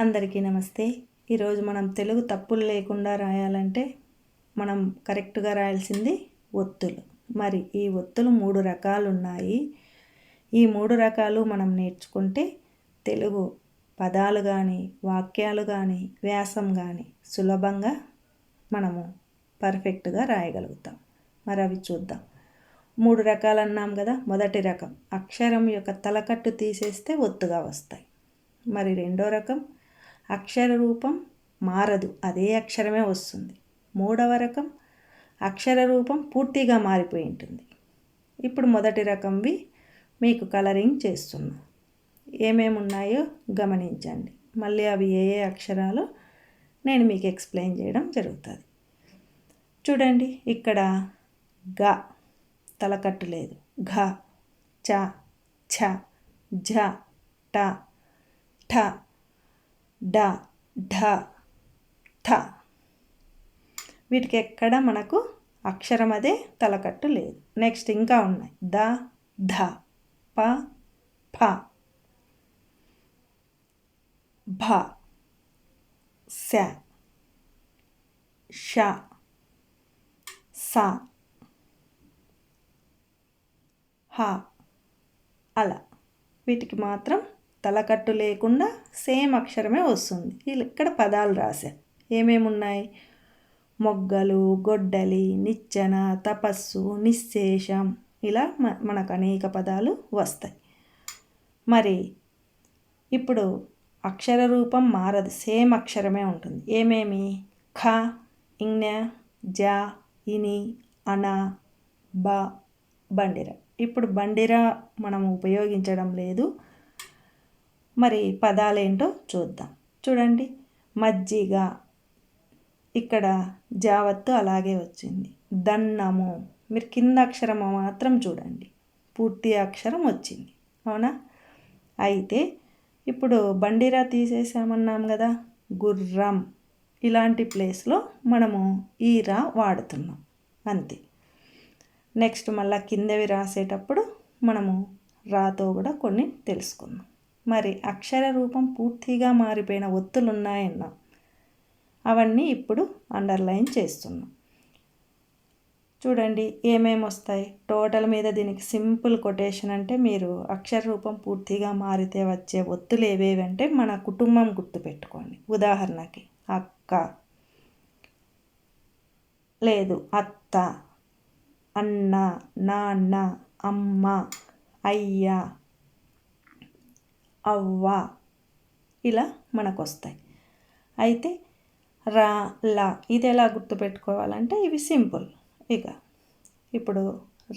అందరికీ నమస్తే. ఈరోజు మనం తెలుగు తప్పులు లేకుండా రాయాలంటే మనం కరెక్ట్గా రాయాల్సింది ఒత్తులు. మరి ఈ ఒత్తులు మూడు రకాలు ఉన్నాయి ఈ మూడు రకాలు మనం నేర్చుకుంటే తెలుగు పదాలు కానీ వాక్యాలు కానీ వ్యాసం కానీ సులభంగా మనము పర్ఫెక్ట్గా రాయగలుగుతాం. మరి అవి చూద్దాం. మూడు రకాలు అన్నాం కదా మొదటి రకం. అక్షరం యొక్క తలకట్టు తీసేస్తే ఒత్తుగా వస్తాయి. మరి రెండో రకం? అక్షర రూపం మారదు. అదే అక్షరమే వస్తుంది. మూడవ రకం అక్షర రూపం పూర్తిగా మారిపోయి ఉంటుంది. ఇప్పుడు మొదటి రకంవి మీకు కలరింగ్ చేస్తున్నా. ఏమేమి ఉన్నాయో గమనించండి. మళ్ళీ అవి ఏ ఏ అక్షరాలు నేను మీకు ఎక్స్ప్లెయిన్ చేయడం జరుగుతుంది. చూడండి ఇక్కడ గ తలకట్టు లేదు. ఘ చ ఛ ఝ ట ఠ డ ఢ ఠ వీటికి ఎక్కడ మనకు అక్షరం అదే తలకట్టు లేదు. నెక్స్ట్ ఇంకా ఉన్నాయి. ద ధ ప ఫ. భ స ష స హ అలా. వీటికి మాత్రం తలకట్టు లేకుండా సేమ్ అక్షరమే వస్తుంది. ఇక్కడ పదాలు రాశా ఏమేమి ఉన్నాయి మొగ్గలు గొడ్డలి నిచ్చెన తపస్సు నిశ్శేషం ఇలా మనకు అనేక పదాలు వస్తాయి. మరి ఇప్పుడు అక్షర రూపం మారదు. సేమ్ అక్షరమే ఉంటుంది. ఏమేమి? ఖ ఇజ్ఞ జ ఇని అన బ బండిర. ఇప్పుడు బండిర మనం ఉపయోగించడం లేదు. మరి పదాలేంటో చూద్దాం. చూడండి. మజ్జిగ. ఇక్కడ జావత్తు అలాగే వచ్చింది. దన్నము. మీరు కింద అక్షరం మాత్రం చూడండి. పూర్తి అక్షరం వచ్చింది. అవునా? అయితే ఇప్పుడు బండిరా తీసేసామన్నాం కదా. గుర్రం. ఇలాంటి ప్లేస్లో మనము ఈరా వాడుతున్నాం. అంతే. నెక్స్ట్ మళ్ళీ కిందవి రాసేటప్పుడు మనము రాతో కూడా కొన్ని తెలుసుకుందాం. మరి అక్షర రూపం పూర్తిగా మారిపోయిన ఒత్తులున్నాయన్నా. అవన్నీ ఇప్పుడు అండర్లైన్ చేస్తున్నాం. చూడండి ఏమేమి వస్తాయి? టోటల్ మీద దీనికి సింపుల్ కొటేషన్ అంటే మీరు అక్షర రూపం పూర్తిగా మారితే వచ్చే ఒత్తులు ఏవేవి అంటే మన కుటుంబం గుర్తుపెట్టుకోండి. ఉదాహరణకి అక్క. లేదు అత్త అన్న నాన్న అమ్మ అయ్య అవ్వ. ఇలా మనకు వస్తాయి అయితే రా లా ఇది ఎలా గుర్తుపెట్టుకోవాలంటే ఇవి సింపుల్. ఇక ఇప్పుడు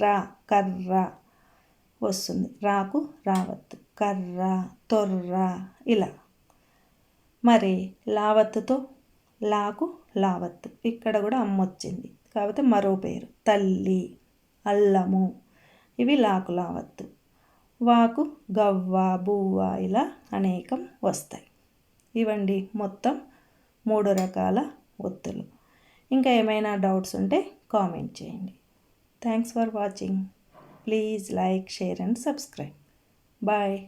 రా కర్ర వస్తుంది. రాకు రావత్తు. కర్ర తొర్ర ఇలా. మరి లావత్తుతో లాకు లావత్తు. ఇక్కడ కూడా అమ్మ వచ్చింది. కాకపోతే మరో పేరు. తల్లి అల్లము. ఇవి లాకు లావత్తు. వాకు గవ్వ బువ్వ ఇలా అనేకం వస్తాయి. ఇవండి మొత్తం మూడు రకాల ఒత్తులు. ఇంకా ఏమైనా డౌట్స్ ఉంటే కామెంట్ చేయండి. Thanks for watching. Please like share and subscribe. Bye.